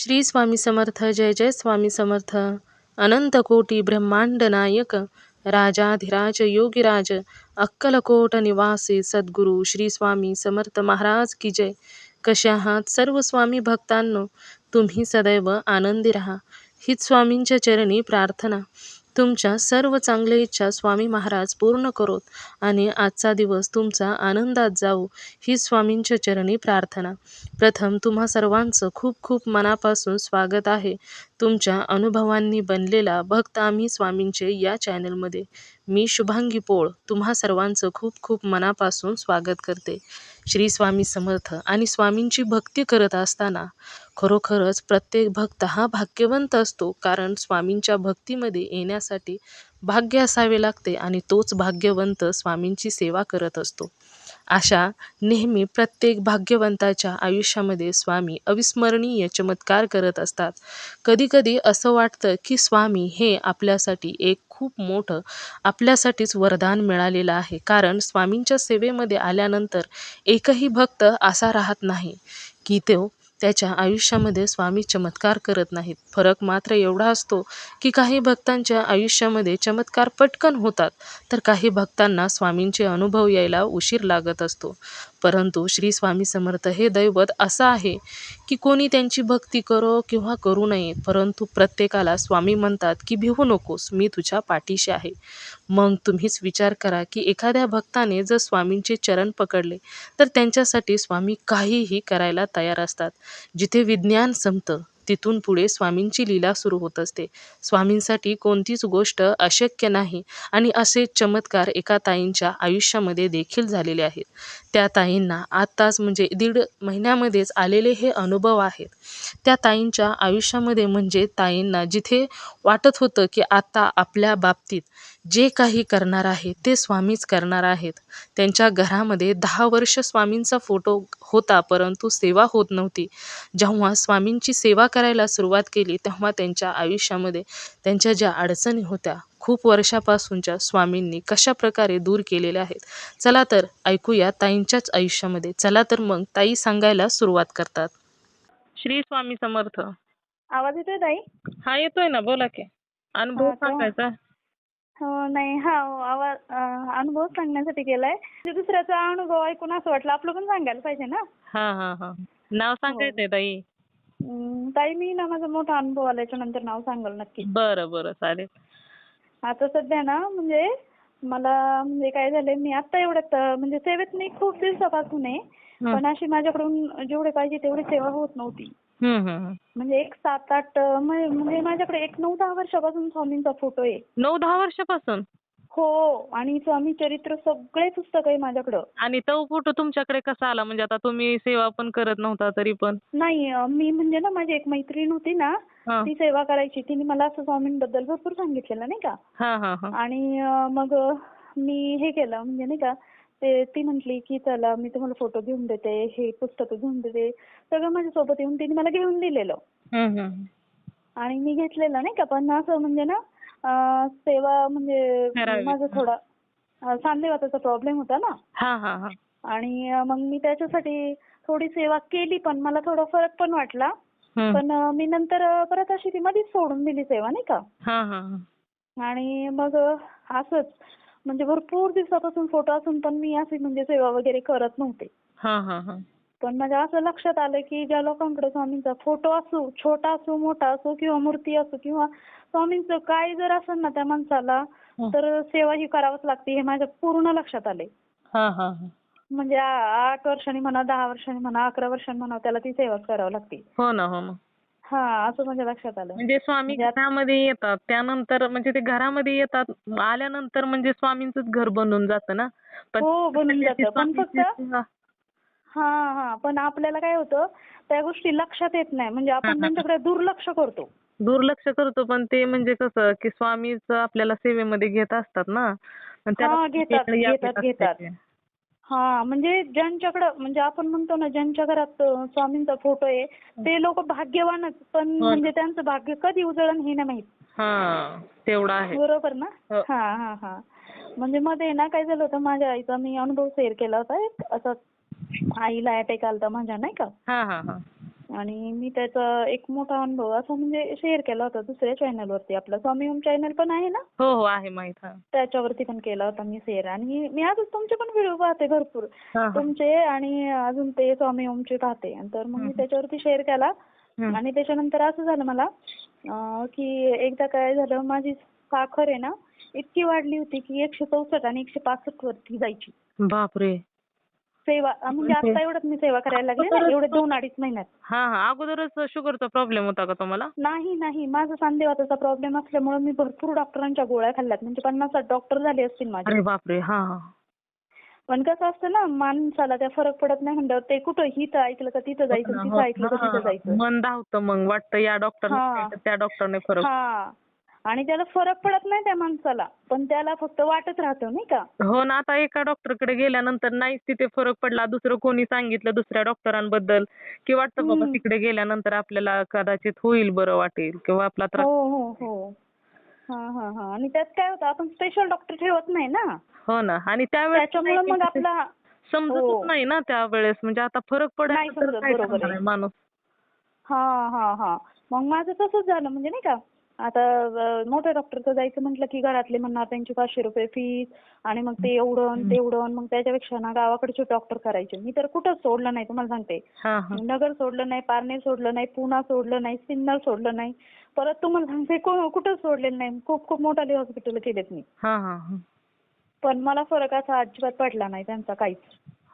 श्री स्वामी समर्थ जय जय स्वामी समर्थ. अनंत कोटी ब्रह्मांड नायक राजाधिराज योगीराज अक्कलकोट निवासी सद्गुरू श्री स्वामी समर्थ महाराज की जय. कसे आहात सर्व स्वामी भक्तांनो तुम्ही सदैव आनंदी राहा. हीच स्वामींच्या चरणी प्रार्थना. तुमच्या सर्व चांगल्या इच्छा स्वामी महाराज पूर्ण करोत आणि आजचा दिवस तुमचा आनंदात जाऊ ही स्वामींच्या चरणी प्रार्थना. प्रथम तुम्हा सर्वांचं खूप खूप मनापासून स्वागत आहे. तुमच्या अनुभवांनी बनलेला भक्त आम्ही स्वामींचे या चॅनलमध्ये. मी शुभांगी पोळ तुम्हा सर्वांचं खूप खूप मनापासून स्वागत करते. श्री स्वामी समर्थ आणि स्वामींची भक्ती करत असताना खरोखरच प्रत्येक भक्त हा भाग्यवंत असतो कारण स्वामींच्या भक्तीमध्ये येण्यासाठी भाग्य असावे लागते आणि तोच भाग्यवंत स्वामींची सेवा करत असतो. अशा नेहमी प्रत्येक भाग्यवंताच्या आयुष्यामध्ये स्वामी अविस्मरणीय चमत्कार करत असतात. कधीकधी असं वाटतं की स्वामी हे आपल्यासाठी एक खूप मोठं आपल्यासाठीच वरदान मिळालेलं आहे कारण स्वामींच्या सेवेमध्ये आल्यानंतर एकही भक्त असा राहत नाही की तो त्याच्या आयुष्यामध्ये स्वामी चमत्कार करत नाहीत. फरक मात्र एवढा असतो की काही भक्तांच्या आयुष्यामध्ये चमत्कार पटकन होतात तर काही भक्तांना स्वामींचे अनुभव यायला उशीर लागत असतो. परंतु श्री स्वामी समर्थ हे दैवत असं आहे की कोणी त्यांची भक्ती करो किंवा करू नये परंतु प्रत्येकाला स्वामी म्हणतात की भिवू नकोस मी तुझ्या पाठीशी आहे. मग तुम्हीच विचार करा की एखाद्या भक्ताने जर स्वामींचे चरण पकडले तर त्यांच्यासाठी स्वामी काहीही करायला तयार असतात. जिथे विज्ञान संपतं तिथून पुढे स्वामींची लीला सुरू होत असते. स्वामींसाठी कोणतीच गोष्ट अशक्य नाही आणि असे चमत्कार एका ताईंच्या आयुष्यामध्ये देखील झालेले आहेत. त्या ताईंना आत्ताच म्हणजे दीड महिन्यामध्येच आलेले हे अनुभव आहेत. त्या ताईंच्या आयुष्यामध्ये म्हणजे ताईंना जिथे वाटत होतं की आत्ता आपल्या बाबतीत जे काही करणार आहे ते स्वामीच करणार आहेत. त्यांच्या घरामध्ये दहा वर्ष स्वामींचा फोटो होता परंतु सेवा होत नव्हती. जेव्हा स्वामींची सेवा करायला सुरुवात केली तेव्हा त्यांच्या आयुष्यामध्ये त्यांच्या ज्या अडचणी होत्या खूप वर्षापासूनच्या स्वामींनी कशा प्रकारे दूर केलेल्या आहेत. चला तर ऐकूया ताईंच्याच आयुष्यामध्ये. चला तर मग ताई सांगायला सुरुवात करतात. श्री स्वामी समर्थ. आवाज येतोय ताई? हा येतोय ना. बोला की. अनुभव? सांगायचा. हो नाही हा हो, आवाज अं, अनुभव सांगण्यासाठी केलाय. म्हणजे दुसऱ्याचा अनुभव ऐकून असं वाटलं आपलं पण सांगायला पाहिजे ना? हा हा हा. नाव सांगायचंय ताई? अं, ताई मी ना माझा मोठा अनुभव आल्याच्यानंतर नाव सांगाल नक्की. बरं बरं चालेल. आता सध्या ना म्हणजे मला म्हणजे काय झालंय मी आता एवढ्यात अं, म्हणजे सेवेत मी खूप दिवसापासून आहे. हं. पण अशी माझ्याकडून जेवढे पाहिजे तेवढी सेवा होत नव्हती. म्हणजे एक सात आठ म्हणजे म्हणजे माझ्याकडे एक नऊ दहा वर्षापासून स्वामींचा फोटो आहे. नऊ दहा वर्षापासून? हो आणि स्वामी चरित्र सगळे पुस्तक आहे माझ्याकडं. आणि तो फोटो तुमच्याकडे कसा आला? म्हणजे आता तुम्ही सेवा पण करत नव्हता तरी पण. नाही मी म्हणजे ना माझी एक मैत्रीण होती ना ती सेवा करायची. तिने मला असं स्वामींबद्दल भरपूर सांगितलेलं नाही का? आणि मग मी हे केलं म्हणजे नाही का ते ती म्हटली की चला मी तुम्हाला फोटो घेऊन देते हे पुस्तकं घेऊन देते. सगळं माझ्यासोबत येऊन तिने मला घेऊन दिलेलं. आणि मी घेतलेलं नाही का पण असं म्हणजे ना सेवा म्हणजे. माझं थोडा सांधेवाताचा प्रॉब्लेम होता ना. हा हा हा. आणि मग मी त्याच्यासाठी थोडी सेवा केली पण मला थोडा फरक पण वाटला. पण मी नंतर परत अशी ती मध्येच सोडून दिली सेवा नाही का. आणि मग असंच. म्हणजे भरपूर दिवसापासून फोटो असून पण मी अशी म्हणजे सेवा वगैरे करत नव्हते. हा हा हा. पण माझ्या असं लक्षात आलं की ज्या लोकांकडे स्वामींचा फोटो असो छोटा असो मोठा असो किंवा मूर्ती असो किंवा स्वामींचं काय जर असेल ना त्या माणसाला. तर सेवा ही करावंच लागते हे माझ्या पूर्ण लक्षात आले हा हा हा. म्हणजे आठ वर्षांनी म्हणा दहा वर्षांनी म्हणा अकरा वर्षांनी म्हणा त्याला ती सेवाच करावी लागते. हो ना हो हा असं माझ्या लक्षात आलं. म्हणजे स्वामी म्हणजे घरामध्ये येतात त्यानंतर म्हणजे ते घरामध्ये येतात आल्यानंतर म्हणजे स्वामींचंच घर बनून जातं ना. हो बनून जातं. पण फक्त हा हा. पण आपल्याला काय होतं त्या गोष्टी लक्षात येत नाही. म्हणजे आपण. त्यांच्याकडे दुर्लक्ष करतो. दुर्लक्ष करतो पण ते म्हणजे कसं की स्वामीच आपल्याला सेवेमध्ये घेत असतात ना. आणि त्याला हा, घेतात, घेतात, घेतात. हा म्हणजे ज्यांच्याकडं म्हणजे आपण म्हणतो ना ज्यांच्या घरात अं, स्वामींचा फोटो आहे ते लोक भाग्यवानच. पण हो. म्हणजे त्यांचं भाग्य कधी उजळण हे नाही माहीत. हा तेवढं आहे. बरोबर ना? हो. हा हा हा. म्हणजे मध्ये ना काय झालं होतं माझ्या आईचा मी अनुभव शेअर केला होता एक असा आईला अटॅक आलता माझ्या नाही का? हा हा हा. आणि मी त्याचा एक मोठा अनुभव असा म्हणजे शेअर केला होता दुसऱ्या चॅनलवरती आपलं स्वामी ओम चॅनल पण आहे ना? हो हो आहे माहीत हा. त्याच्यावरती पण केला होता मी शेअर आणि मी अजून तुमचे पण व्हिडिओ पाहते भरपूर. हा, हा. तुमचे आणि अजून ते स्वामी ओमचे पाहते. आणि तर मग मी त्याच्यावरती शेअर केला. हम्म. आणि त्याच्यानंतर असं झालं मला अं, की एकदा काय झालं माझी साखर आहे ना इतकी वाढली होती की एकशे चौसष्ट आणि एकशे पासष्ट वरती जायची. बापरे. सेवा म्हणजे आता एवढ्यात मी सेवा करायला लागले ना एवढे दोन अडीच महिन्यात. हा हा अगोदरच शुगरचा प्रॉब्लेम होता का तुम्हाला? नाही नाही माझा सांधेवाताचा प्रॉब्लेम असल्यामुळे मी भरपूर डॉक्टरांच्या गोळ्या खाल्ल्यात. म्हणजे पन्नास साठ डॉक्टर झाले असतील माझे. अरे बापरे हा हा. पण कसं असतं ना माणसाला त्या फरक पडत नाही म्हणल्यावर ते कुठं हिथं ऐकलं का तिथं जायचं तिथं ऐकलं का तिथं. जायचं. मन धावतं मग वाटतं या डॉक्टर हा. त्या डॉक्टरने फरक हा. आणि त्याला फरक पडत नाही त्या माणसाला. पण त्याला फक्त वाटत राहतं नाही का? हो ना आता एका डॉक्टरकडे गेल्यानंतर नाहीच तिथे फरक पडला. दुसरं कोणी सांगितलं दुसऱ्या डॉक्टरांबद्दल की वाटतं बाबा. तिकडे गेल्यानंतर आपल्याला कदाचित होईल बरं वाटेल किंवा आपला त्रास हो हो हो. हा हा हा. आणि त्यात काय होतं आपण स्पेशल डॉक्टर ठेवत नाही ना? हो ना. आणि त्यावेळेस मग आपला हो. समजतच नाही ना त्यावेळेस. म्हणजे आता फरक नाही पडायला माणूस? हा हा हा. मग माझं तसंच झालं म्हणजे नाही का? आता मोठ्या डॉक्टरचं जायचं म्हटलं की घरातले म्हणणार त्यांची पाचशे रुपये फीस आणि मग ते एवढं तेवढं मग त्याच्यापेक्षा ना गावाकडचे डॉक्टर करायचे. मी तर कुठंच सोडलं नाही तुम्हाला सांगते. नगर सोडलं नाही पारनेर सोडलं नाही पुणा सोडलं नाही सिन्नर सोडलं नाही. परत तुम्हाला सांगते कुठंच सोडलेलं नाही. खूप खूप मोठाले हॉस्पिटल केलेत मी. पण मला फरक असा अजिबात पडला नाही त्यांचा काहीच.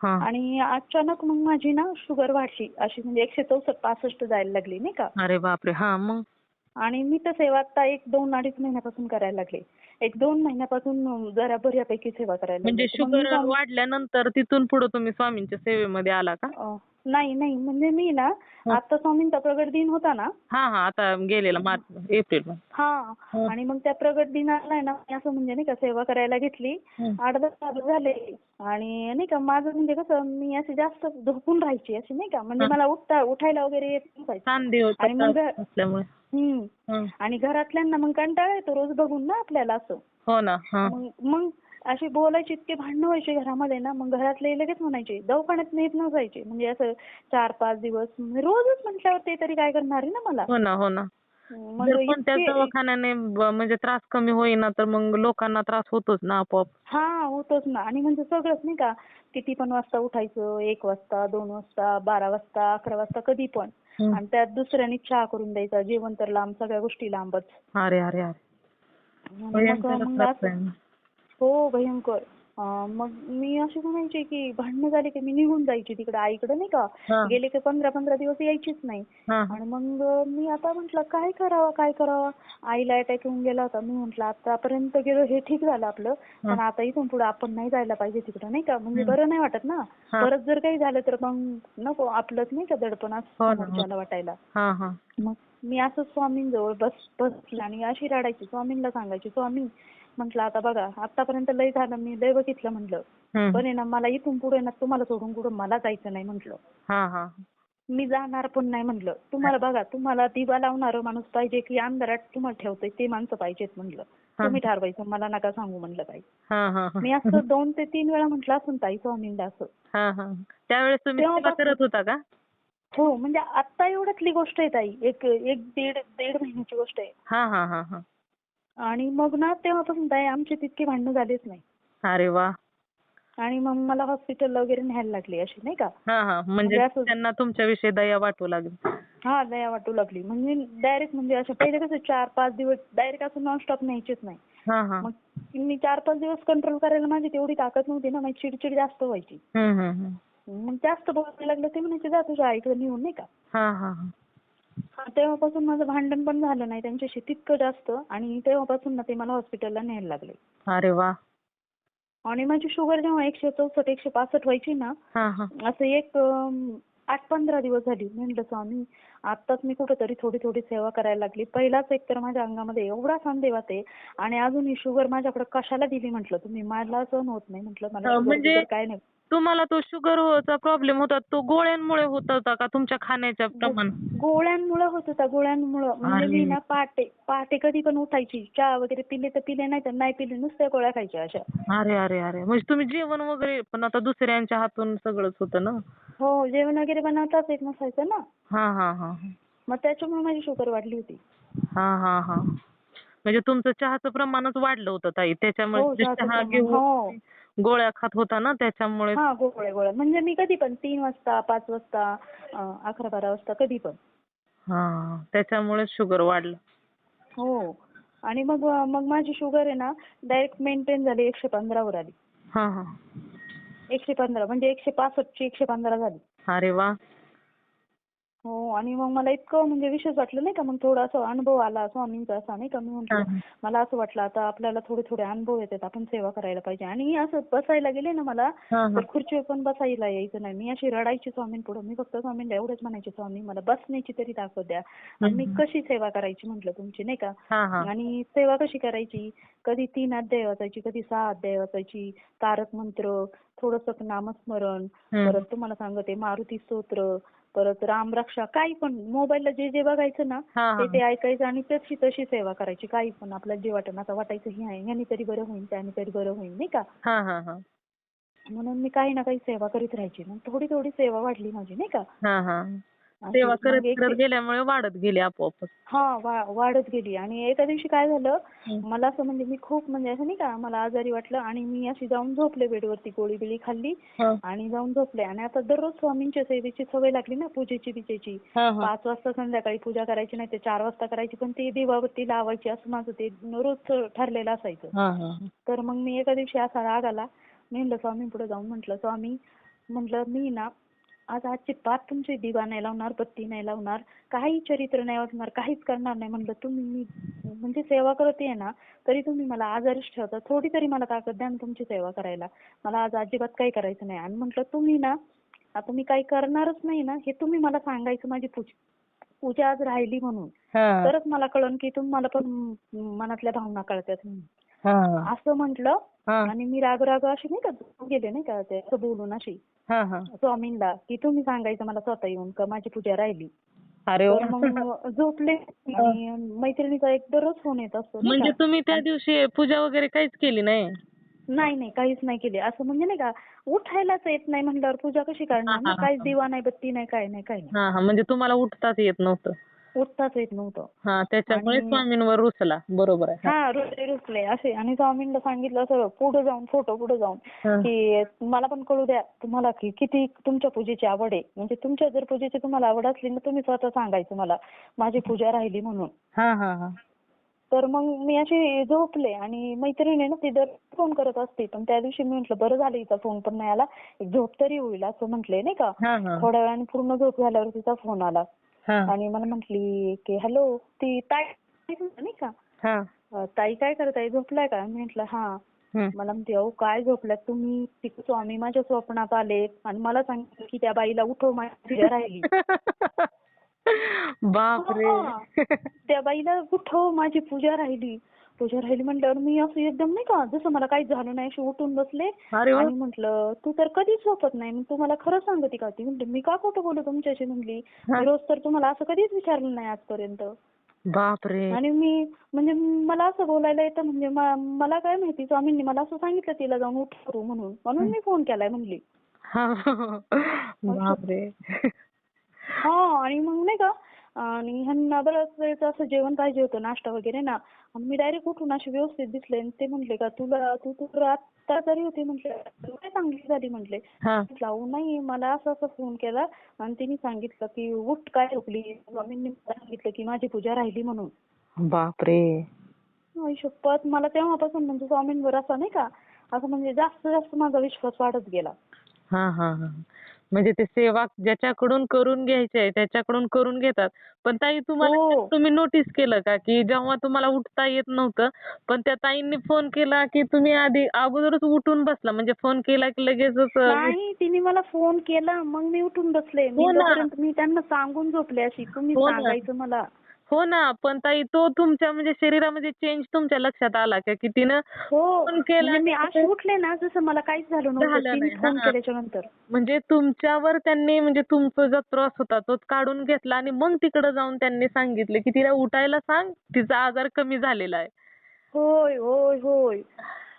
आणि अचानक मग माझी ना शुगर वाढली. अशी म्हणजे एकशे चौसष्ट पासष्ट जायला लागली नाही का? अरे बापरे. हा मग? आणि मी तर सेवा आता एक दोन अडीच महिन्यापासून करायला लागले. एक दोन महिन्यापासून जरा बऱ्यापैकी सेवा करायला म्हणजे लागले. तर मग मी शुगर वाढल्यानंतर तिथून पुढे तुम्ही स्वामींच्या सेवेमध्ये आला का? नाही नाही. म्हणजे मी ना आता स्वामींचा प्रगट दिन होता ना. हा हा. आता गेलेला मार्च एप्रिल हा. आणि मग त्या प्रगट दिनाला आहे ना मी असं म्हणजे नाही का सेवा करायला घेतली. आठ दहा दिवस झाले. आणि नाही का माझं म्हणजे कसं मी अशी जास्त झोपून राहायची अशी नाही का. म्हणजे. मला उठता उठायला वगैरे येत नसायचं. आणि मग आणि घरातल्यांना मग कंटाळा येतो रोज बघून ना आपल्याला असं. हो ना मग अशी बोलायची इतके भांडणं व्हायचे घरामध्ये ना मग घरातले लगेच म्हणायचे दवाखान्यात नेत नसायचे. म्हणजे असं चार पाच दिवस म्हणजे रोजच म्हटल्यावर ते तरी काय करणार आहे ना मला? हो ना हो ना. जर दवाखान्याने म्हणजे त्रास कमी होईना तर मग लोकांना त्रास होतोच ना आपोआप. हा होतोच ना. आणि म्हणजे सगळंच नाही का किती पण वाजता उठायचं एक वाजता दोन वाजता बारा वाजता अकरा वाजता कधी पण. आणि त्यात दुसऱ्याने चहा करून द्यायचा जेवण तर लांब सगळ्या गोष्टी लांबच. अरे अरे भयंकरच. हो भयंकर. अं, मग मी अशी म्हणायचे की भांडणं झाली की मी निघून जायची तिकडे आईकडे नाही का. गेले की पंधरा पंधरा दिवस यायचीच नाही. आणि मग मी आता म्हंटल काय करावं काय करावं? आईला अटॅक येऊन गेला होता. मी म्हंटल आतापर्यंत गेलो हे ठीक झालं आपलं. पण आता इथून पुढे आपण नाही जायला पाहिजे तिकडे नाही का? म्हणजे बरं नाही वाटत ना. परत जर काही झालं तर मग नको आपलंच नाही का दडपण असं हो वाटायला. मग मी असं स्वामींजवळ बस बसले आणि अशी रडायची. स्वामींना सांगायची स्वामी म्हंटल आता बघा आतापर्यंत लय झालं मी लय बघितलं म्हंटल. पण आहे ना मला इथून पुढे ना तुम्हाला सोडून कुठं मला जायचं नाही म्हंटल. मी जाणार पण नाही म्हटलं. तुम्हाला बघा तुम्हाला दिवा लावणारं माणूस पाहिजे की अंधारात तुम्हाला ठेवतोय ते माणसं पाहिजेत म्हटलं. तुम्ही ठरवायचं मला नका सांगू म्हटलं ताई. मी असं दोन ते तीन वेळा म्हटलं असून ताई स्वामींना असं. त्यावेळेस तुम्ही करत होता का? हो म्हणजे आता एवढ्यातली गोष्ट आहे ताई. एक एक दीड दीड महिन्याची गोष्ट आहे. आणि मग ना तेव्हापासून ताई आमची तितकी भांडणं झालीच नाही. अरे वा. आणि मग मला हॉस्पिटलला वगैरे न्यायला लागली अशी नाही का? हा हा. म्हणजे म्हणजे असं- त्यांना तुमच्याविषयी दया वाटू लागली. हा दया वाटू लागली. म्हणजे डायरेक्ट म्हणजे असं पहिले कसं चार पाच दिवस डायरेक्ट असं नॉनस्टॉप न्यायचेच नाही. मग मी चार पाच दिवस कंट्रोल करायला माझी तेवढी ताकद नव्हती ना माझी चिडचिड जास्त व्हायची. मग जास्त बोलायला लागलं ते म्हणायचे जा तुझ्या आईकडे नेऊन नाही का? तेव्हापासून माझं भांडण पण झालं नाही. त्यांच्याशी तितकं जास्त आणि तेव्हापासून ना ते मला हॉस्पिटलला न्यायला लागले. अरे वा. आणि माझी शुगर जेव्हा एकशे चौसष्ट एकशे पासष्ट व्हायची ना असं एक आठ पंधरा दिवस झाली. म्हणलं स्वामी आत्ताच मी कुठेतरी थोडी थोडी सेवा करायला लागली. पहिलाच एक तर माझ्या अंगामध्ये एवढा संदेवात आहे आणि अजून ही शुगर माझ्याकडे कशाला दिली? म्हटलं तुम्ही मला सहन होत नाही. म्हटलं मला म्हणजे- काय नाही. तुम्हाला तो शुगरचा प्रॉब्लेम होता तो गोळ्यांमुळे होत होता का तुमच्या खाण्याच्या प्रमाण? गोळ्यांमुळे होत होता गोळ्यांमुळे. म्हणजे मी. ना पहाटे पहाटे कधी पण उठायची चहा वगैरे पिले तर पिले नाही तर नाही पिले नुसत्या गोळ्या खायच्या अशा. अरे अरे अरे. म्हणजे तुम्ही जेवण वगैरे पण आता दुसऱ्यांच्या हातून सगळंच होतं ना? हो जेवण वगैरे बनवताच येत नसायचं ना? हा हा हा. मग त्याच्यामुळे माझी शुगर वाढली होती. हा हा हा. म्हणजे तुमचं चहाचं प्रमाणच वाढलं होतं ताई. हो त्याच्यामुळे चहाचं चहा. घेऊन हो. गोळ्या खात होता ना त्याच्यामुळे? हा गोळ्या गोळ्या म्हणजे मी कधी पण तीन वाजता पाच वाजता अकरा बारा वाजता कधी पण. हा त्याच्यामुळे शुगर वाढलं. हो. आणि मग मग माझी शुगर आहे ना डायरेक्ट मेंटेन झाली एकशे पंधरावर आली. हा हा. एकशे पंधरा म्हणजे एकशे पासष्टची एकशे पंधरा झाली. अरे वा. हो आणि मग मला इतकं म्हणजे विशेष वाटलं नाही का मग थोडा असं अनुभव आला स्वामींचा असा नाही का. मी म्हटलं हा. मला असं वाटलं आता आपल्याला थोडे थोडे अनुभव येतात आपण सेवा करायला पाहिजे. आणि असं बसायला गेले ना मला तर खुर्चीवर पण बसायला यायचं नाही. मी अशी रडायची स्वामींपुढे. मी फक्त स्वामींना एवढंच म्हणायचे स्वामी मला बसण्याची तरी ताकद द्या. आणि मी कशी सेवा करायची म्हटलं तुमची नाही का? आणि सेवा कशी करायची? कधी तीन अध्याय वाचायची कधी सहा अध्याय वाचायची तारक मंत्र थोडस नामस्मरण. परत तुम्हाला सांगते मारुती स्तोत्र परत रामरक्षा काही पण मोबाईलला जे जे बघायचं ना हा ते हा. ते ऐकायचं आणि तशी तशी सेवा करायची. काही पण आपल्याला जे वाटेल आता वाटायचं हे आहे ह्यानी तरी बरं होईल त्याने तरी बरं होईल नाही का? हा हा हा. म्हणून मी काही ना काही सेवा करीत राहायची. मग थोडी थोडी सेवा वाढली माझी नाही का? हा हा. सेवा करत करत गेल्यामुळे वाढत गेली आपोआपच. हा वाढत गेली. आणि एका दिवशी काय झालं. मला असं म्हणजे मी खूप म्हणजे असं नाही का मला आजारी वाटलं आणि मी अशी जाऊन झोपले बेडवरती गोळी बिळी खाल्ली आणि जाऊन झोपले. आणि आता दररोज स्वामींच्या सेवेची सवय लागली ना पूजेची बिजेची. पाच वाजता संध्याकाळी पूजा करायची नाही ते चार वाजता करायची पण ती दिवाबत्ती लावायची असं माझं ते रोज ठरलेलं असायचं. तर मग मी एका दिवशी असा राग आला. मी म्हणलं स्वामी पुढे जाऊन म्हटलं स्वामी म्हटलं मी ना आज आजची पाच तुमची दिवा नाही लावणार बत्ती नाही लावणार काही चरित्र नाही वाचणार काहीच करणार नाही. म्हणलं तुम्ही मी म्हणजे सेवा करते ना तरी तुम्ही मला आजारीच ठेवता थोडी तरी मला ताकद द्या ना तुमची सेवा करायला. मला आज अजिबात काही करायचं नाही. आणि म्हटलं तुम्ही ना आता मी काही करणारच नाही ना हे तुम्ही मला सांगायचं माझी पूजा पूजा आज राहिली म्हणून. तरच मला कळन की तुम्हाला पण मनातल्या भावना कळतात म्हणून. असं म्हटलं आणि मी राग राग अशी नाही का गेले नाही का ते असं बोलून अशी. स्वामींना की तुम्ही सांगायचं मला स्वतः येऊन का माझी पूजा राहिली. अरे तर मग झोपले. आणि मैत्रिणीचा एक दररोज फोन येत असतो नाही म्हणजे का? तुम्ही त्या दिवशी पूजा वगैरे काहीच केली नाही? नाही नाही काहीच नाही केली. असं म्हणजे नाही का उठायलाच येत नाही म्हटल्यावर पूजा कशी करणार? ना हा, हा, काहीच दिवा नाही बत्ती नाही काय नाही काय नाही. हा हा. म्हणजे तुम्हाला उठताच येत नव्हतं. उठताच येत नव्हतं. हा त्याच्यामुळे स्वामींवर रुसला. बरोबर आहे. हा. रुसले रुसले. असे. आणि स्वामींना सांगितलं असं पुढे जाऊन फोटो पुढे जाऊन. की मला पण कळू द्या तुम्हाला की किती तुमच्या पूजेची आवड आहे. म्हणजे तुमच्या जर पूजेची तुम्हाला आवड असली ना तुम्ही स्वतः सांगायचं मला. माझी पूजा राहिली म्हणून. हा हा हा. तर मग मी अशी झोपले. आणि मैत्रीण आहे ना ती दर फोन करत असते. पण त्या दिवशी मी म्हटलं बरं झालं हिचा फोन पण नाही आला. एक झोप तरी होईल असं म्हटले नाही का? थोड्या वेळाने पूर्ण झोप झाल्यावर तिचा फोन आला. आणि मला म्हटली की हॅलो ती ताई नाही का? हा. ताई काय करताय झोपलाय का? मी म्हटलं हा. मला म्हणते अहो काय झोपल्यात तुम्ही? ती स्वामी माझ्या स्वप्नात आलेत आणि मला सांगितलं की त्या बाईला उठव माझी पूजा राहिली. बापरे. त्या बाईला उठव माझी पूजा राहिली. पूजा राहिली म्हटल्यावर मी असं एकदम नाही का जसं मला काही झालं नाही अशी उठून बसले. अरे वा. आणि म्हटलं तू तर कधीच झोपत नाही. मग तू मला खरं सांगते का ती? म्हणते मी का खोटं बोलू तुमच्याशी? म्हणली हा. मी रोज तर तुम्हाला असं कधीच विचारलं नाही आजपर्यंत. बापरे. आणि मी म्हणजे मला असं बोलायला येतं म्हणजे म- मला काय माहिती स्वामींनी मला असं सांगितलं तिला जाऊन उठव म्हणून. म्हणून मी फोन केलाय म्हणली हा. बापरे. हा आणि मग नाही का आणि ह्यांना बऱ्याच वेळचं असं जेवण पाहिजे होतं नाश्ता वगैरे ना. आणि मी डायरेक्ट उठून अशी व्यवस्थित दिसले आणि ते म्हटले का तुला तू तर आता जरी होती म्हटले काय चांगली झाली म्हटले. हा. म्हटलं अहो नाही मला असं असं फोन केला आणि तिने सांगितलं की उठ काय झोपली? स्वामींनी मला सांगितलं की माझी पूजा राहिली म्हणून. बापरे. आई शपथ मला तेव्हापासून म्हणजे स्वामींवर असं नाही का असं म्हणजे जास्त जास्त माझा विश्वास वाढत गेला. हा हा हा. म्हणजे ते सेवा ज्याच्याकडून करून घ्यायचे आहे त्याच्याकडून करून घेतात. पण ताई तुम्हाला हो. तुम्ही नोटीस केलं का की जेव्हा तुम्हाला उठता येत नव्हतं पण त्या ताईंनी फोन केला की तुम्ही आधी अगोदरच उठून बसला? म्हणजे फोन केला की लगेचच नाही तिने मला फोन केला मग मी उठून बसले. मी हो त्यांना सांगून झोपले अशी तुम्ही हो. सांगायचं मला. हो ना पण ताई तो तुमच्या म्हणजे शरीरामध्ये चेंज तुमच्या लक्षात आला का की तिनं हो फोन केला म्हणजे मी आणि अशी उठले ना जसं मला काहीच झालं नव्हतं झालं तिने नाही. फोन हा. केल्याच्यानंतर म्हणजे तुमच्यावर त्यांनी म्हणजे तुमचा जो त्रास होता तो काढून घेतला आणि मग तिकडे जाऊन त्यांनी सांगितलं की तिला उठायला सांग तिचा आजार कमी झालेला आहे होय होय होय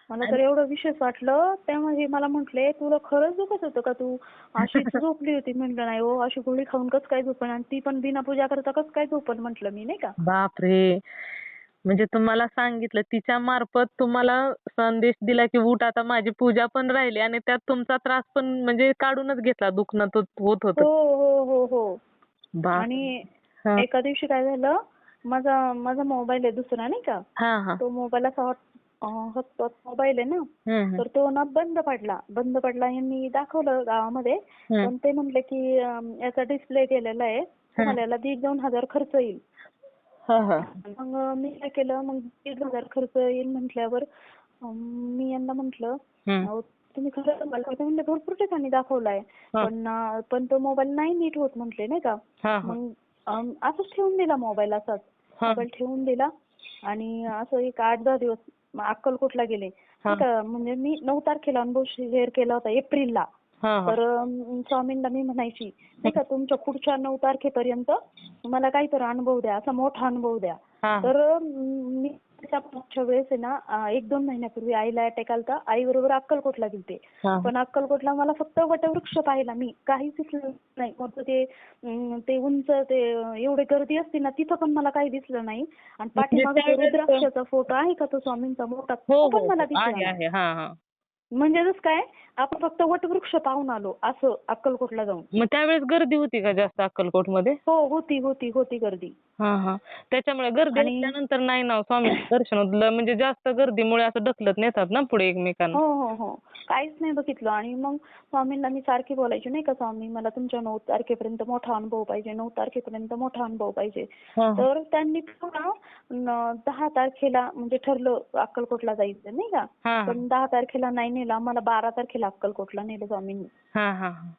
मला तर एवढं विशेष वाटलं. त्यामध्ये मला म्हटले तुला खरंच दुखत होतं का तू? अशीच झोपली होती. म्हटलं नाही हो अशी गोळी खाऊन कसं काय झोपण आणि ती पण बिना पूजा करता कसं काय झोपण म्हटलं मी नाही का? बापरे! म्हणजे तुम्हाला सांगितलं तिच्या मार्फत तुम्हाला संदेश दिला की उठ आता माझी पूजा पण राहिली आणि त्यात तुमचा त्रास पण म्हणजे काढूनच घेतला दुखणं तो होत हो होतं. हो हो हो बाप आणि हा. एका दिवशी काय झालं माझा माझा मोबाईल आहे दुसरा नाही का? हा हा. तो मोबाईल असा हॉटस्पॉट मोबाईल आहे ना? तर तो ना बंद पडला. बंद पडला यांनी दाखवलं गावामध्ये. पण ते म्हणले की याचा डिस्प्ले गेलेला आहे. तुम्हाला याला दीड दोन हजार खर्च येईल. हा हा. मग मी काय केलं मग दीड हजार खर्च येईल म्हटल्यावर मी यांना म्हंटल तुम्ही खरं म्हणले भरपूर ठिकाणी दाखवलाय. हा. पण पण तो मोबाईल नाही नीट होत म्हटले नाही का? हा हा. मग असंच ठेवून दिला मोबाईल असाच. हा. मोबाईल ठेवून दिला. आणि असं एक आठ दहा दिवस मग अक्कलकोटला गेले? म्हणजे मी नऊ तारखेला अनुभव शेअर केला होता एप्रिलला. तर स्वामींना मी म्हणायची नाही का तुमच्या पुढच्या नऊ तारखेपर्यंत मला काहीतरी अनुभव द्या असा मोठा अनुभव द्या. तर मी त्याच्या मागच्या वेळेस आहे ना एक दोन महिन्यापूर्वी आईला अटॅक आलता. आई बरोबर अक्कलकोटला गेलते. हा. पण अक्कलकोटला मला फक्त वटवृक्ष पाहिला मी काहीच दिसलं नाही. ते ते उंच ते एवढे गर्दी असते ना तिथं पण मला काही दिसलं नाही. आणि पाठीमागे तो त्यावेळेस- रुद्राक्षाचा फोटो आहे का तो स्वामींचा मोठा? हो तो हो पण मला दिसला नाही. हा हा. म्हणजे जसं काय आपण फक्त वटवृक्ष पाहून आलो असं अक्कलकोटला जाऊन. मग त्यावेळेस गर्दी होती का जास्त अक्कलकोटमध्ये हो होती होती होती गर्दी. हा हा. त्याच्यामुळे गर्दी आणि- असल्यानंतर नाही ना स्वामी दर्शन होत. ल- म्हणजे जास्त गर्दीमुळे असं ढकलत नेतात ना पुढे एकमेकांना. हो हो हो. काहीच नाही बघितलं. आणि मग स्वामींना मी सारखी बोलायची नाही का स्वामी? मला तुमच्या नऊ तारखेपर्यंत मोठा अनुभव पाहिजे. नऊ तारखेपर्यंत मोठा अनुभव पाहिजे. हा, हा. तर त्यांनी पुन्हा न- दहा तारखेला म्हणजे ठरलं अक्कलकोटला जायचं नाही का? हा हा. पण दहा तारखेला नाही नेलं. आम्हाला बारा तारखेला अक्कलकोटला नेलं स्वामींनी. हा हा हा.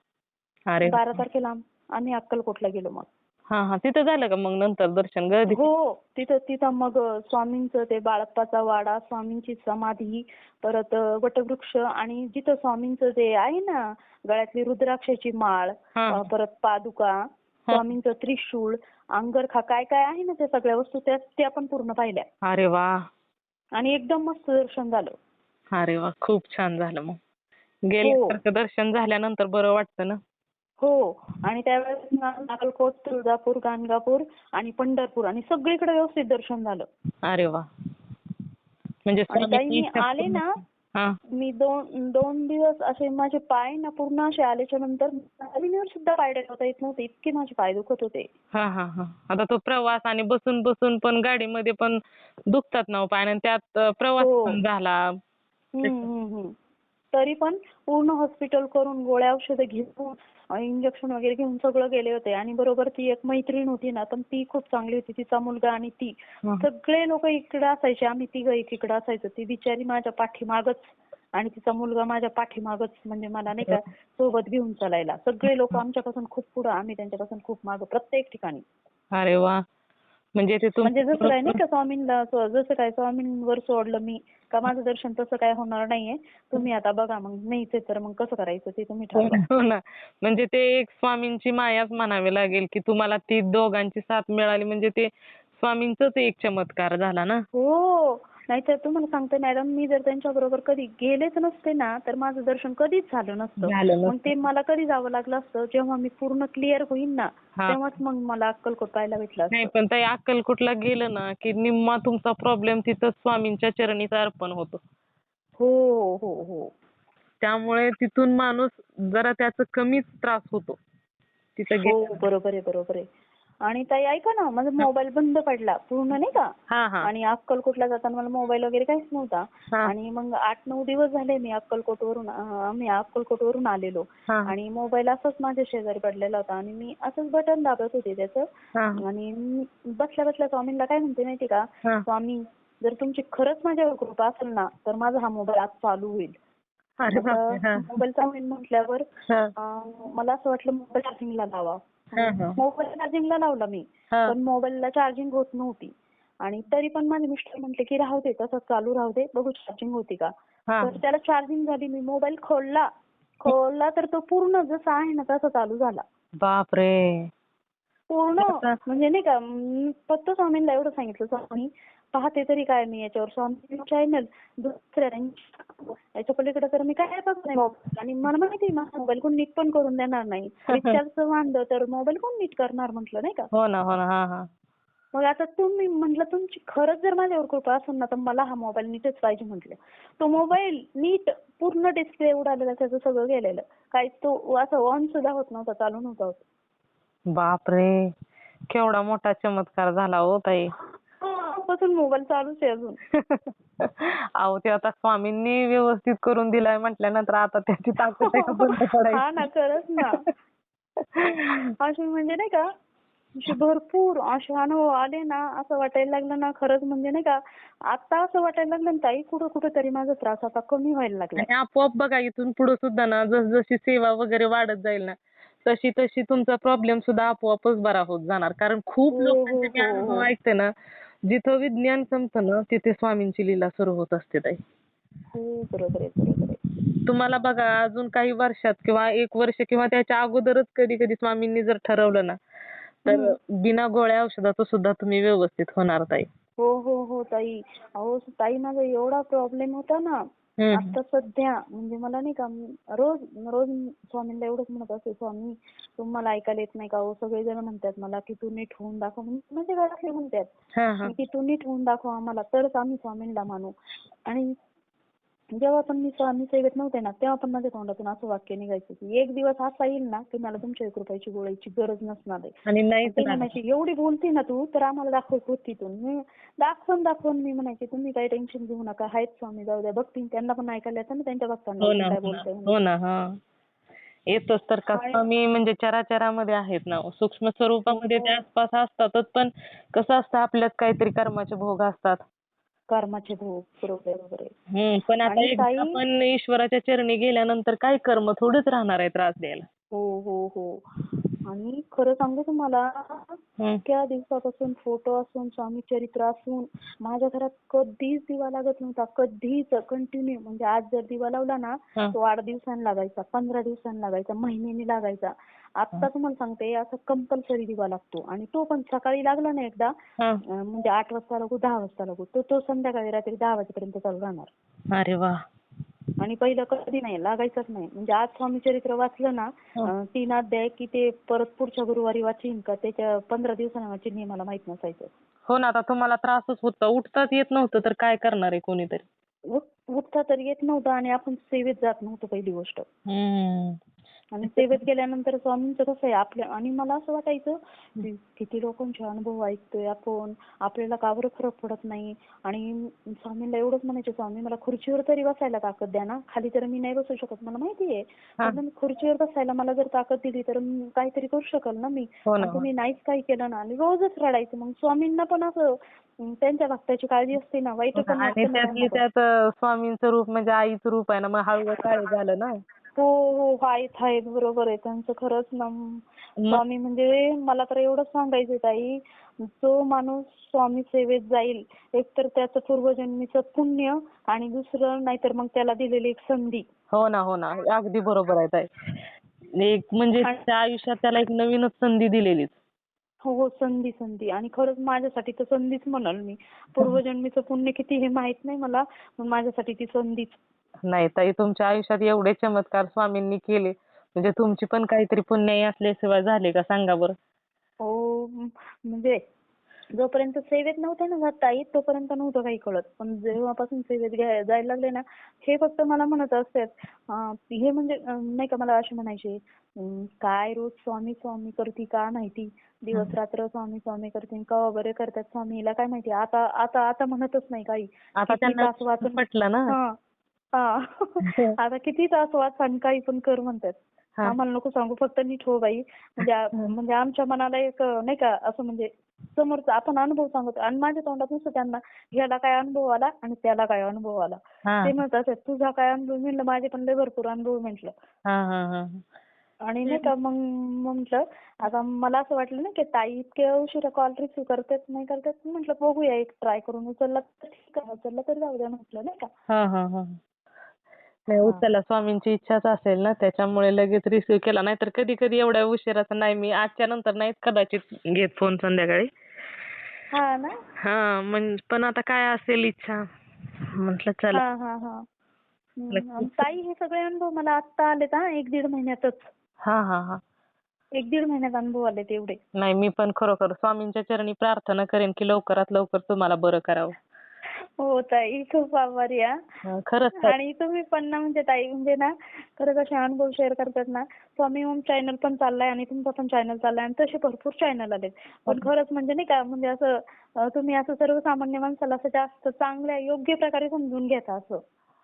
अरे बारा तारखेला आम- आम्ही अक्कलकोटला गेलो मग. हा हा. तिथं झालं का मग नंतर दर्शन गर्दी हो तिथं तिथं मग स्वामींचं ते बाळप्पाचा वाडा स्वामींची समाधी परत वटवृक्ष आणि जिथं स्वामींचं ते आहे ना गळ्यातली रुद्राक्षाची माळ हा. परत पादुका स्वामींचं त्रिशूळ अंगरखा काय काय आहे ना त्या सगळ्या वस्तू त्या त्या पण पूर्ण पाहिल्या. अरे वा. आणि एकदम मस्त दर्शन झालं. अरे वा खूप छान झालं मग. गेल्यासारखं दर्शन झाल्यानंतर बरं वाटतं ना? हो. आणि त्यावेळेस ना अक्कलकोट तुळजापूर गाणगापूर आणि पंढरपूर आणि सगळीकडे व्यवस्थित दर्शन झालं. अरे वा. म्हणजे मी आले ना हा. मी दोन दोन दिवस असे माझे पाय ना पूर्ण असे आल्याच्यानंतर जमिनीवर सुद्धा पाय टेकवता येत नव्हते इतके माझे पाय दुखत होते. हा हा हा. आता तो प्रवास आणि बसून बसून पण गाडीमध्ये पण दुखतात ना हो पाय आणि त्यात प्रवास हो. पण झाला. हम्म, हम्म. तरी पण पूर्ण हॉस्पिटल करून गोळ्या औषधं घेऊन इंजेक्शन वगैरे घेऊन सगळं गेले होते. आणि बरोबर ती एक मैत्रीण होती ना पण ती खूप चांगली होती. तिचा मुलगा आणि ती. सगळे लोक इकडे असायचे. आम्ही तिघं एकीकडे असायचो. ती बिचारी माझ्या पाठीमागच आणि तिचा मुलगा माझ्या पाठीमागच म्हणजे मला नाही का सोबत घेऊन चालायला. सगळे लोक आमच्यापासून खूप पुढं आम्ही त्यांच्यापासून खूप मागं प्रत्येक ठिकाणी. अरे वा. म्हणजे म्हणजे जसं काय नाही का स्वामींना स्व- जसं काय स्वामींवर सोडलं मी का माझं दर्शन तसं काय होणार नाहीये. तुम्ही आता बघा मग नाहीच तर मग कसं करायचं ते तुम्ही ठरवा. हो ना. म्हणजे ते एक स्वामींची मायाच म्हणावी लागेल की तुम्हाला ती दोघांची साथ मिळाली म्हणजे ते स्वामींचंच एक चमत्कार झाला ना. हो. नाहीतर तुम्हाला सांगते मॅडम मी जर त्यांच्या बरोबर कधी गेलेच नसते ना तर माझं दर्शन कधीच झालं नसतं. मग ते मला कधी जावं लागलं असतं? जेव्हा मी पूर्ण क्लिअर होईन ना. तेव्हाच मग मला अक्कलकोट पाहायला भेटलं असतं. नाही पण ताई अक्कलकोटला गेलं ना की निम्मा तुमचा प्रॉब्लेम तिथं स्वामींच्या चरणीच अर्पण होतो. हो हो हो. त्यामुळे तिथून माणूस जरा त्याचा कमीच त्रास होतो. तिथं हो बरोबर आहे बरोबर आहे. आणि ताई ऐका ना माझा मोबाईल बंद पडला पूर्ण नाही का? आणि अक्कलकोटला जाताना मला मोबाईल वगैरे काहीच नव्हता. आणि मग आठ नऊ दिवस झाले मी अक्कलकोटवरून अं, आम्ही अक्कलकोटवरून आलेलो. हा. आणि मोबाईल असाच माझ्या शेजारी पडलेला होता. आणि मी असंच बटन दाबत होते त्याचं. आणि मी बसल्या बसल्या स्वामींना काय म्हणते माहिती का. स्वामी जर तुमची खरंच माझ्यावर कृपा असेल ना तर माझा हा मोबाईल आज चालू होईल. मोबाईल चालू होईल म्हटल्यावर मला असं वाटलं मोबाईल चार्जिंगला लावा. मोबाईल चार्जिंगला लावला मी. पण मोबाईलला चार्जिंग होत नव्हती. आणि तरी पण माझे मिस्टर म्हटले की राहू दे तसंच चालू राहू दे बघू चार्जिंग होती का? तर त्याला चार्जिंग झाली. मी मोबाईल खोलला. खोलला तर तो पूर्ण जसा आहे ना तसा चालू झाला. बापरे. पूर्ण. म्हणजे नाही का फक्त स्वामींना एवढं सांगितलं स्वामी. पाहते तरी काय मी याच्यावर. स्वामी चॅनल दुसऱ्या याच्या पलीकडे तर मी काय बघत नाही मोबाईल आणि मला माहिती माझा मोबाईल कोण नीट पण करून देणार नाही. रिचार्जचं वांद तर मोबाईल कोण नीट करणार म्हटलं नाही का? हो ना हो ना हा हा. मग आता तुम्ही म्हटलं तुमची खरंच जर माझ्यावर कृपा असेल ना तर मला हा मोबाईल नीटच पाहिजे म्हटलं. तो मोबाईल नीट पूर्ण डिस्प्ले उडालेला त्याचं सगळं गेलेलं. काहीच तो असं ऑन सुद्धा होत नव्हता चालू नव्हता होत. बापरे. केवढा मोठा चमत्कार झाला हो ताई. पासून मोबाईल चालूच आहे अजून. अहो ते आता स्वामींनी व्यवस्थित करून दिलाय म्हटल्यानंतर आता त्याची ताकद आहे का बंद हा ना खरंच ना. असे म्हणजे नाही का असे भरपूर असे अनुभव आले ना असं वाटायला लागलं ना खरंच म्हणजे नाही का आता असं वाटायला लागलं ना ताई कुठं कुठं तरी माझा त्रास आता कमी व्हायला लागला. आणि आपोआप बघा इथून पुढे सुद्धा ना जशी सेवा वगैरे वाढत जाईल ना तशी तशी तुमचा प्रॉब्लेम सुद्धा आपोआपच बरा होत जाणार. कारण खूप हो, लोकांचे मी हो, हो, अनुभव हो. ऐकते ना जिथं विज्ञान संपतं ना तिथे स्वामींची लीला सुरू होत असते ताई. हो बरोबर आहे बरोबर आहे. तुम्हाला बघा अजून काही वर्षात किंवा एक वर्ष किंवा त्याच्या अगोदरच कधी कधी स्वामींनी जर ठरवलं ना तर बिना गोळ्या औषधाचं सुद्धा तुम्ही व्यवस्थित होणार ताई. हो हो हो ताई. अहो ताई माझा एवढा प्रॉब्लेम होता ना. आता सध्या म्हणजे मला नाही का रोज रोज स्वामींना एवढंच म्हणत असते स्वामी तुम्हाला ऐकायला येत नाही का हो? सगळेजण म्हणतात मला की तू नीट होऊन दाखव. म्हणजे घरातले म्हणतात की तू नीट होऊन दाखव आम्हाला तरच आम्ही स्वामींना मानू. आणि जेव्हा पण मी स्वामी सेवेत नव्हते ना तेव्हा पण माझ्या तोंडातून असं वाक्य निघायचं की एक दिवस असा येईल ना की मला तुमच्या कृपाची गोळ्याची गरज नसणार आहे. एवढी बोलते ना तू तर आम्हाला दाखव कृतीतून मी दाखवून दाखवून मी म्हणायचे तुम्ही काही टेन्शन घेऊ नका आहेत स्वामी जाऊ द्या बघतील त्यांना पण ऐकायला येतं ना त्यांच्या भक्तांना हो काय हो ना बोलतोय हो हा. येतच तर का? स्वामी म्हणजे चराचरामध्ये आहेत ना सूक्ष्म स्वरूपामध्ये हो. ते आसपास असतातच पण कसं असतं आपल्यात काहीतरी कर्माचे भोग असतात. कर्माचे भोग बरोबर पण आता एकदा आपण ईश्वराच्या चरणी गेल्यानंतर काय कर्म थोडीच राहणार आहे त्रास द्यायला हो हो हो. आणि खरं सांगू तुम्हाला. त्या दिवसापासून फोटो असून स्वामी चरित्र असून माझ्या घरात कधीच दिवा लागत नव्हता. कधीच कंटिन्यू म्हणजे आज जर दिवा लावला ना. तो आठ दिवसांनी लागायचा पंधरा दिवसांनी लागायचा महिन्यानी लागायचा. आता तुम्हाला सांगते असं कंपल्सरी दिवा लागतो. आणि तो पण सकाळी लागला ना एकदा म्हणजे आठ वाजता लागू दहा वाजता लागू तो तो संध्याकाळी रात्री दहा वाजेपर्यंत चालू राहणार. अरे वा. आणि पहिलं कधी नाही लागायचंच नाही. म्हणजे आज स्वामी चरित्र वाचलं ना हो. अं, तीन अध्याय की ते परत पुढच्या गुरुवारी वाचीन का त्याच्या पंधरा दिवसांनी वाचीन हे मला माहीत नसायचं. हो ना आता तुम्हाला त्रासच होता. उठताच येत नव्हतं तर काय करणार आहे कोणीतरी? उठ- उठता तर येत नव्हतं आणि आपण सेवेत जात नव्हतो पहिली गोष्ट. हम्म. आणि सेवेत गेल्यानंतर स्वामींचं कसं आहे आपल्या आणि मला असं वाटायचं किती लोकांचे अनुभव ऐकतोय आपण आपल्याला का बरं फरक पडत नाही? आणि स्वामींना एवढंच म्हणायचे स्वामी मला खुर्चीवर तरी बसायला ताकद द्या ना. खाली तर मी नाही बसू शकत. मला माहितीये हा. पण खुर्चीवर बसायला मला जर ताकद दिली तर मी काहीतरी करू शकेल ना मी. हो तुम्ही नाहीच काही केलं ना आणि रोजच रडायचं. मग स्वामींना पण असं त्यांच्या भक्ताची काळजी असते ना वाईट पण. त्यात स्वामींचं रूप म्हणजे आईचं रूप आहे ना मग हळू काळे झालं ना. हो हो आहेत आहेत बरोबर आहे. त्यांचं खरंच ना स्वामी म्हणजे मला तर एवढंच सांगायचं ताई जो माणूस स्वामी सेवेत जाईल एक तर त्याचं पूर्वजन्मीचं पुण्य आणि दुसरं नाहीतर मग त्याला दिलेली एक संधी. हो ना हो ना. अगदी बरोबर आहे ताई. एक म्हणजे त्या आयुष्यात त्याला एक नवीनच संधी दिलेलीच. हो हो. संधी संधी. आणि खरंच माझ्यासाठी तर संधीच म्हणाल मी. पूर्वजन्मीचं पुण्य किती हे माहीत नाही मला पण माझ्यासाठी ती संधीच. नाही ताई तुमच्या आयुष्यात एवढे चमत्कार स्वामींनी केले. म्हणजे तुमची पण काहीतरी पुण्याई असल्याशिवाय झाले का? सांगा बरं. हो म्हणजे जोपर्यंत सेवेत नव्हते ना जात ताई तोपर्यंत नव्हतं काही कळत. पण जेव्हापासून सेवेत गे- जायला लागले ना हे फक्त मला म्हणत असतात. अं, हे म्हणजे अं, नाही का मला असे म्हणायचे अं, काय रोज स्वामी स्वामी करती का माहिती? दिवस रात्र स्वामी स्वामी करते कवा बरे करतात स्वामीला काय माहिती? आता आता आता म्हणतच नाही काही. आता किती त्यांना तास वाचून पटलं ना? हा. हा. आता किती तास वाच आणि काही पण कर म्हणतात. आम्हाला नको सांगू फक्त नीट हो बाई. म्हणजे म्हणजे आमच्या मनाला एक नाही का असं म्हणजे समोरचा आपण अनुभव सांगतो. आणि माझ्या तोंडात नुसतं त्यांना ह्याला काय अनुभव आला आणि त्याला काय अनुभव आला. ते म्हणतात तुझा काय अनुभव? म्हणलं माझे पण लय भरपूर अनुभव म्हटलं. आणि नाही का मग म्हटलं आता मला असं वाटलं ना की ताई इतके उशिरा कॉल रिसिव्ह करतात नाही करतात. म्हटलं बघूया एक ट्राय करून उचलला तर ठीक आहे उचलला तर जाऊ द्या म्हटलं नाही का. नाही. उचलला स्वामींची इच्छाच असेल ना त्याच्यामुळे लगेच रिसिव्ह केला. नाहीतर कधी कधी एवढ्या उशिराचा नाही मी आजच्या नंतर नाहीच कदाचित घेत फोन संध्याकाळी. हा ना? हा पण आता काय असेल इच्छा? म्हटलं चला. हा हा हा. ताई हे सगळे अनुभव मला आत्ता आलेत हा एक दीड महिन्यातच. हा हा हा. एक दीड महिन्यात अनुभव आले तेवढे नाही मी पण खरोखर स्वामींच्या चरणी प्रार्थना करेन की लवकरात लवकर तुम्हाला बरं करावं. हो ताई खूप आभारी हा. हा, खरंच. आणि तुम्ही पण ना म्हणजे ताई म्हणजे ना खरंच असे अनुभव शेअर करतात ना स्वामी ओम चॅनल पण चाललाय आणि तुमचा पण चॅनल चाललाय आणि तसे भरपूर चॅनल आलेत पण खरंच म्हणजे नाही का म्हणजे असं तुम्ही असं सर्वसामान्य माणसाला असं जास्त चांगल्या योग्य प्रकारे समजून घेता असं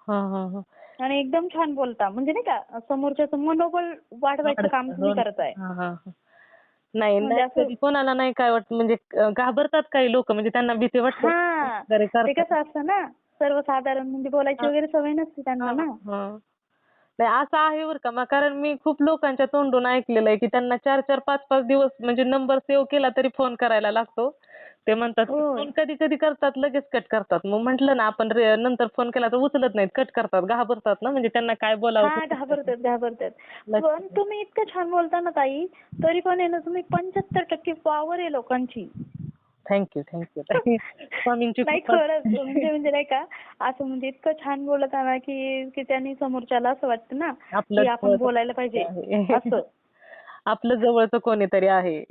हा हा हा आणि एकदम छान बोलता म्हणजे नाही का समोरच्याचं मनोबल वाढवायचं काम तुम्ही हो. करताय हा, हा, हा. नाही म्हणजे नाही असं- कधी कोणाला नाही काय वाटत म्हणजे अं, घाबरतात काही लोक म्हणजे त्यांना भीती वाटते हा वगैरे ते करतात. कसं असतं ना सर्वसाधारण म्हणजे बोलायची वगैरे सवय नसते त्यांना ना हा. नाही असं आहे बरं का मग कारण मी खूप लोकांच्या तोंडून ऐकलेलं आहे की त्यांना चार चार पाच पाच दिवस म्हणजे नंबर सेव्ह केला तरी फोन करायला लागतो ते म्हणतात. फोन कधी कधी करतात लगेच कट करतात. मग म्हंटल ना आपण नंतर फोन केला तर उचलत नाहीत कट करतात घाबरतात ना म्हणजे त्यांना काय बोलावं हा घाबरतात घाबरतात. पण तुम्ही इतकं छान बोलता ना ताई तरी पण आहे ना तुम्ही पंच्याहत्तर टक्के पॉवर आहे लोकांची. थँक्यू थँक्यू स्वामींची नाही खरंच. म्हणजे म्हणजे नाही का असं म्हणजे इतकं छान बोलत आहे ना की की त्यांनी समोरच्याला असं वाटतं ना की आपण बोलायला पाहिजे. असं. आपलं जवळचं कोणीतरी आहे.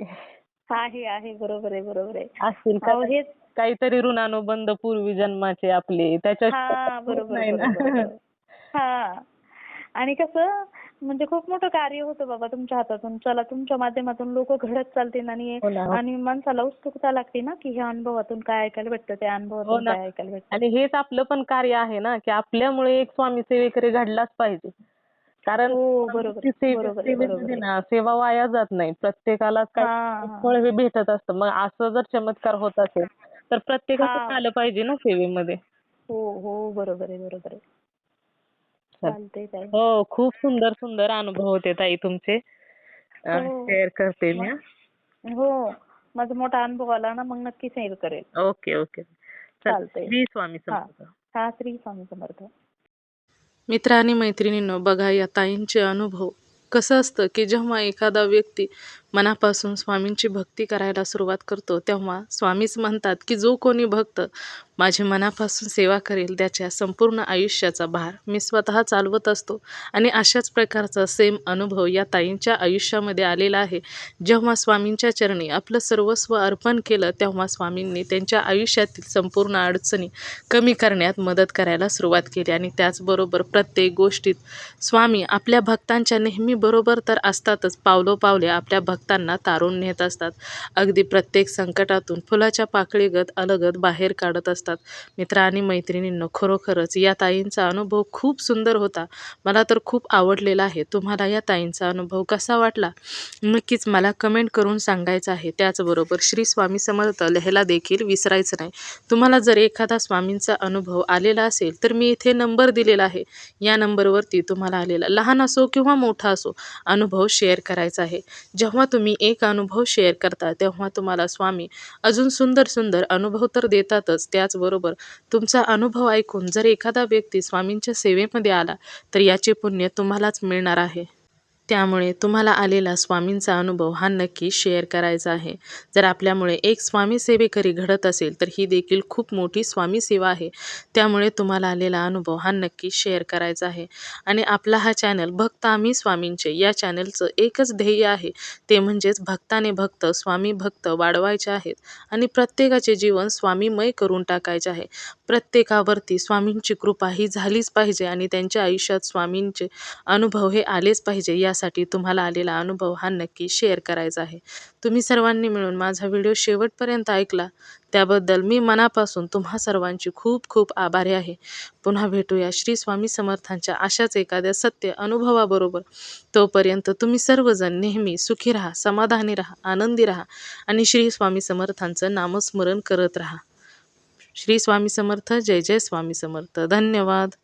आहे आहे बरोबर आहे बरोबर आहे असतील का अहो हेच काहीतरी ऋणानुबंध पूर्वी जन्माचे आपले त्याच्या हा बरोबर नाही ना. बरोबर बरोबर. हा आणि कसं म्हणजे खूप मोठं कार्य होतं बाबा तुमच्या हातातून चला तुमच्या माध्यमातून लोक घडत चालतील आणि हो ना. आणि माणसाला उत्सुकता लागते ना की ह्या अनुभवातून काय ऐकायला भेटतं त्या हो अनुभवातून ना. काय ऐकायला भेटतं आणि हेच आपलं पण कार्य आहे ना की आपल्यामुळे एक स्वामी सेवेकरी घडलाच पाहिजे कारण हो, बरोबर, स्वामींची सेवे- सेवेमध्ये. ना वाया जात नाही प्रत्येकाला हा, हा. फळ हे भेटत असतं मग असं जर चमत्कार होत असेल तर प्रत्येकाचं हा. आलं पाहिजे ना सेवेमध्ये हो हो बरोबर आहे बरोबर आहे चल. चालतंय ताई हो खूप सुंदर सुंदर अनुभव होते ताई तुमचे हो. शेअर करते मी हा. हो माझा मोठा अनुभव आला ना मग नक्की शेअर करेल ओके ओके चल चालतंय. श्री स्वामी हा समर्थ हा श्री स्वामी समर्थ मित्र आणि मैत्रिणींनो बघा या ताईंचे अनुभव. कसं असतं की जेव्हा एखादा व्यक्ती मनापासून स्वामींची भक्ती करायला सुरुवात करतो तेव्हा स्वामीच म्हणतात की जो कोणी भक्त माझी मनापासून सेवा करेल त्याच्या संपूर्ण आयुष्याचा भार मी स्वतः चालवत असतो. आणि अशाच प्रकारचा सेम अनुभव या ताईंच्या आयुष्यामध्ये आलेला आहे. जेव्हा स्वामींच्या चरणी आपलं सर्वस्व अर्पण केलं तेव्हा स्वामींनी त्यांच्या आयुष्यातील संपूर्ण अडचणी कमी करण्यात मदत करायला सुरुवात केली. आणि त्याचबरोबर प्रत्येक गोष्टीत स्वामी आपल्या भक्तांच्या नेहमी बरोबर तर असतातच. पावलोपावले आपल्या भक्तांना तारून नेत असतात. अगदी प्रत्येक संकटातून फुलाच्या पाकळीगत अलगद बाहेर काढत असतात. मित्र आणि मैत्रिणींनो खरोखरच या ताईंचा अनुभव खूप सुंदर होता. मला तर खूप आवडलेला आहे. तुम्हाला या ताईंचा अनुभव कसा वाटला? नक्कीच मला कमेंट करून सांगायचं आहे. त्याचबरोबर श्री स्वामी समर्थ लिहायला देखील विसरायचं नाही. तुम्हाला जर एखादा स्वामींचा अनुभव आलेला असेल तर मी इथे नंबर दिलेला आहे. या नंबरवरती तुम्हाला आलेला लहान असो किंवा मोठा असो अनुभव शेअर करायचा आहे. जेव्हा तुम्ही एक अनुभव शेअर करता तेव्हा तुम्हाला स्वामी अजून सुंदर सुंदर अनुभव तर देतातच. त्याचबरोबर तुमचा अनुभव ऐकून जर एखादा व्यक्ती स्वामींच्या सेवेमध्ये आला तर याचे पुण्य तुम्हालाच मिळणार आहे. त्यामुळे तुम्हाला आलेला स्वामींचा अनुभव हा नक्की शेअर करायचा आहे. जर आपल्यामुळे एक स्वामी सेवेकरी घडत असेल तर ही देखील खूप मोठी स्वामी सेवा आहे. त्यामुळे तुम्हाला आलेला अनुभव हा नक्की शेअर करायचा आहे. आणि आपला हा चॅनल भक्त आम्ही स्वामींचे या चॅनलचं एकच ध्येय आहे. ते म्हणजेच भक्ताने भक्त स्वामी भक्त वाढवायचे आहेत. आणि प्रत्येकाचे जीवन स्वामीमय करून टाकायचे आहे. प्रत्येकावरती स्वामींची कृपा ही झालीच पाहिजे आणि त्यांच्या आयुष्यात स्वामींचे अनुभव हे आलेच पाहिजे या यासाठी तुम्हाला आलेला अनुभव हा नक्की शेअर करायचा आहे. तुम्ही सर्वांनी मिळून माझा व्हिडिओ शेवटपर्यंत ऐकला त्याबद्दल मी मनापासून तुम्हा सर्वांची खूप खूप आभारी आहे. पुन्हा भेटूया श्री स्वामी समर्थांच्या अशाच एखाद्या सत्य अनुभवाबरोबर. तोपर्यंत तुम्ही सर्वजण नेहमी सुखी राहा समाधानी राहा आनंदी राहा आणि श्री स्वामी समर्थांचं नामस्मरण करत राहा. श्री स्वामी समर्थ जय जय स्वामी समर्थ. धन्यवाद.